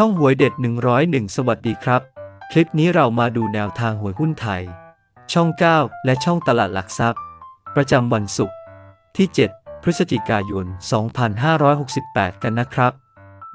ช่องหวยเด็ด 101 สวัสดีครับ คลิปนี้เรามาดูแนวทางหวยหุ้นไทย ช่อง 9 และช่องตลาดหลักทรัพย์ ประจำวันศุกร์ที่ 7 พฤศจิกายน 2568 กันนะครับ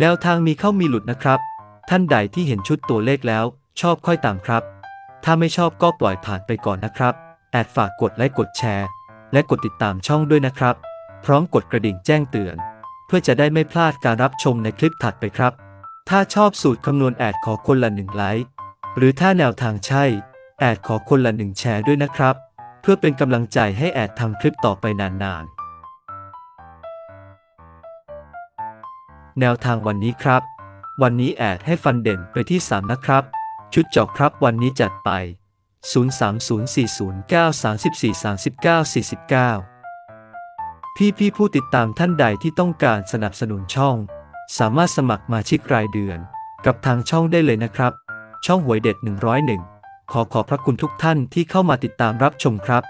แนวทางมีเข้ามีหลุดนะครับ ท่านใดที่เห็นชุดตัวเลขแล้ว ชอบค่อยตามครับ ถ้าไม่ชอบก็ปล่อยผ่านไปก่อนนะครับ แอดฝากกดไลค์กดแชร์ และกดติดตามช่องด้วยนะครับ พร้อมกดกระดิ่งแจ้งเตือน เพื่อจะได้ไม่พลาดการรับชมในคลิปถัดไปครับ ถ้าชอบสูตรคำนวณแอดขอคนละหนึ่งไลค์ หรือถ้าแนวทางใช่ แอดขอคนละหนึ่งแชร์ด้วยนะครับ เพื่อเป็นกำลังใจให้แอดทำคลิปต่อไปนานๆ แนวทางวันนี้ครับ วันนี้แอดให้ฟันเด่นไปที่ 3 นะครับ ชุดเจาะครับวันนี้จัดไป 030409343949 พี่พี่ผู้ติดตามท่านใดที่ต้องการสนับสนุนช่อง สามารถสมัครมาชิกรายเดือน กับทางช่องได้เลยนะครับ ช่องหวยเด็ด 101 ขอขอบพระคุณทุกท่านที่เข้ามาติดตามรับชมครับ